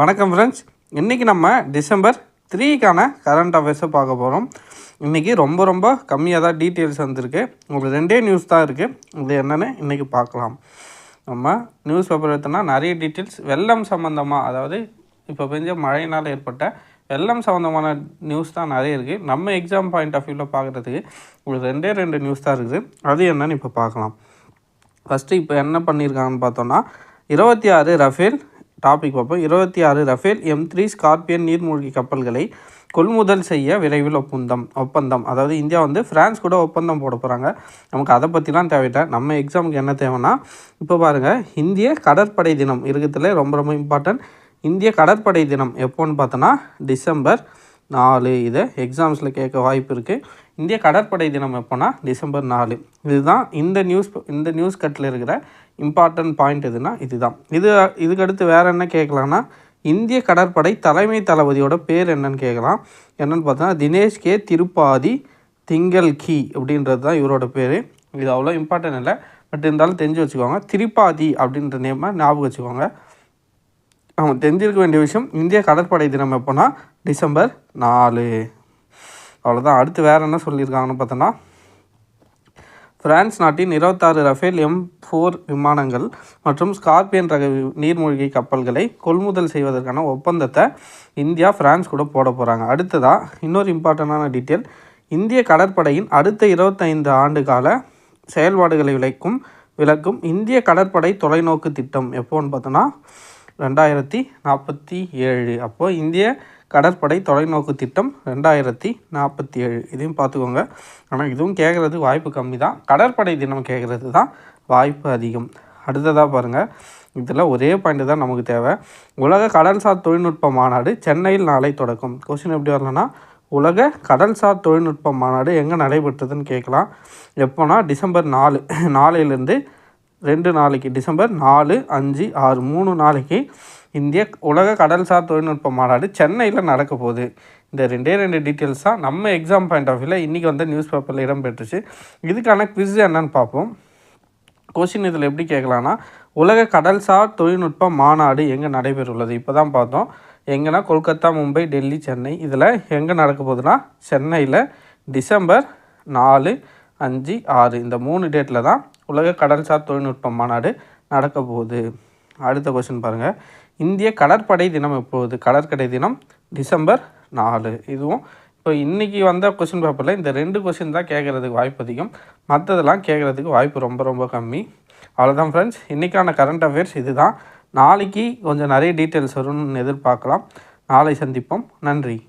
வணக்கம் ஃப்ரெண்ட்ஸ் இன்றைக்கி நம்ம டிசம்பர் த்ரீக்கான கரண்ட் அஃபேர்ஸை பார்க்க போகிறோம் இன்றைக்கி ரொம்ப ரொம்ப கம்மியாக தான் டீட்டெயில்ஸ் வந்திருக்கு. உங்களுக்கு ரெண்டே நியூஸ் தான் இருக்குது இது என்னென்னு இன்றைக்கி பார்க்கலாம். நம்ம நியூஸ் பேப்பர் எடுத்தோம்னா நிறைய டீட்டெயில்ஸ் வெள்ளம் சம்மந்தமாக அதாவது இப்போ பெஞ்ச மழையினால் ஏற்பட்ட வெள்ளம் சம்மந்தமான நியூஸ் தான் நிறைய இருக்குது நம்ம எக்ஸாம் பாயிண்ட் ஆஃப் வியூவில் பார்க்குறதுக்கு உங்களுக்கு ரெண்டே ரெண்டு நியூஸ் தான் இருக்குது. அது என்னென்னு இப்போ பார்க்கலாம். ஃபஸ்ட்டு இப்போ என்ன பண்ணியிருக்காங்கன்னு பார்த்தோன்னா இருபத்தி ஆறு ரஃபேல் டாபிக் பார்ப்போம். இருபத்தி ஆறு ரஃபேல் எம் த்ரீ ஸ்கார்பியன் நீர்மூழ்கி கப்பல்களை கொள்முதல் செய்ய விரைவில் ஒப்பந்தம் ஒப்பந்தம். அதாவது இந்தியா வந்து ஃப்ரான்ஸ் கூட ஒப்பந்தம் போட போகிறாங்க நமக்கு அதை பற்றிலாம் தேவையில்லை. நம்ம எக்ஸாமுக்கு என்ன தேவைன்னா இப்போ பாருங்கள் இந்திய கடற்படை தினம் இருக்கிறதுல ரொம்ப ரொம்ப இம்பார்ட்டன்ட் இந்திய கடற்படை தினம் எப்போன்னு பார்த்தோன்னா டிசம்பர் நாலு. இதை எக்ஸாம்ஸில் கேட்க வாய்ப்பு இருக்குது இந்திய கடற்படை தினம் எப்போனா டிசம்பர் நாலு. இதுதான் இந்த நியூஸ் இந்த நியூஸ் கட்டில் இருக்கிற இம்பார்ட்டன்ட் பாயிண்ட் எதுனா இதுதான். இது இதுக்கடுத்து வேறு என்ன கேட்கலான்னா இந்திய கடற்படை தலைமை தளபதியோட பேர் என்னன்னு கேட்கலாம். என்னென்னு பார்த்தோன்னா தினேஷ் கே திருப்பாதி திங்கள் கி அப்படின்றது தான் இவரோட பேர். இது அவ்வளோ இம்பார்ட்டன்ட் இல்லை. பட் இருந்தாலும் தெரிஞ்சு வச்சுக்கோங்க. திரிபாதி அப்படின்ற நேமை ஞாபகம் வச்சுக்கோங்க. அவங்க தெரிஞ்சிருக்க வேண்டிய விஷயம் இந்திய கடற்படை தினம் எப்போனா டிசம்பர் நாலு. அவ்வளோதான் அடுத்து வேறு என்ன சொல்லியிருக்காங்கன்னு பார்த்தோன்னா பிரான்ஸ் நாட்டின் இருபத்தாறு ரஃபேல் எம் ஃபோர் விமானங்கள் மற்றும் ஸ்கார்பியன் ரக நீர்மூழ்கி கப்பல்களை கொள்முதல் செய்வதற்கான ஒப்பந்தத்தை இந்தியா ஃப்ரான்ஸ் கூட போட போகிறாங்க அடுத்ததாக இன்னொரு இம்பார்ட்டண்டான டீட்டெயில் இந்திய கடற்படையின் அடுத்த இருபத்தைந்து ஆண்டு கால செயல்பாடுகளை விளக்கும் விளக்கும் இந்திய கடற்படை தொலைநோக்கு திட்டம் எப்போன்னு பார்த்தோன்னா ரெண்டாயிரத்தி நாற்பத்தி ஏழு. அப்போது இந்திய கடற்படை தொலைநோக்கு திட்டம் ரெண்டாயிரத்தி நாற்பத்தி ஏழு. இதையும் பார்த்துக்கோங்க. ஆனால் இதுவும் கேட்குறது வாய்ப்பு கம்மி தான் கடற்படை தினம் கேட்குறது தான் வாய்ப்பு அதிகம். அடுத்ததாக பாருங்கள் இதில் ஒரே பாயிண்ட் தான் நமக்கு தேவை. உலக கடல்சார் தொழில்நுட்ப மாநாடு சென்னையில் நாளை தொடக்கம். கொஸ்டின் எப்படி வரலன்னா உலக கடல்சார் தொழில்நுட்ப மாநாடு எங்கே நடைபெற்றதுன்னு கேட்கலாம். எப்போனா டிசம்பர் நாலு நாளையிலேருந்து ரெண்டு நாளைக்கு டிசம்பர் நாலு அஞ்சு ஆறு மூணு நாளைக்கு இந்திய உலக கடல்சார் தொழில்நுட்ப மாநாடு சென்னையில் நடக்க போகுது. இந்த ரெண்டே ரெண்டு டீட்டெயில்ஸ் தான் நம்ம எக்ஸாம் பாயிண்ட் ஆஃப் வியூவில் இன்றைக்கி வந்து நியூஸ் பேப்பரில் இடம்பெற்றுச்சு. இதுக்கான குவிஸ் என்னன்னு பார்ப்போம். கொஷின் இதில் எப்படி கேட்கலான்னா உலக கடல்சார் தொழில்நுட்ப மாநாடு எங்கே நடைபெறுள்ளது இப்போ தான் பார்த்தோம். எங்கன்னா கொல்கத்தா மும்பை டெல்லி சென்னை. இதில் எங்கே நடக்க போகுதுன்னா சென்னையில் டிசம்பர் நாலு அஞ்சு ஆறு இந்த மூணு டேட்டில் தான் உலக கடல்சார் தொழில்நுட்ப மாநாடு நடக்க போகுது. அடுத்த கொஸ்டின் பாருங்கள் இந்திய கடற்படை தினம் எப்போது? கடற்கடை தினம் டிசம்பர் நாலு. இதுவும் இப்போ இன்றைக்கி வந்த கொஸ்டின் பேப்பரில் இந்த ரெண்டு கொஸ்டின் தான் கேட்குறதுக்கு வாய்ப்பு அதிகம். மற்றதெல்லாம் கேட்குறதுக்கு வாய்ப்பு ரொம்ப ரொம்ப கம்மி. அவ்வளோதான் ஃப்ரெண்ட்ஸ் இன்றைக்கான கரண்ட் அஃபேர்ஸ் இது தான் நாளைக்கு கொஞ்சம் நிறைய டீட்டெயில்ஸ் வரும்னு எதிர்பார்க்கலாம். நாளை சந்திப்போம். நன்றி.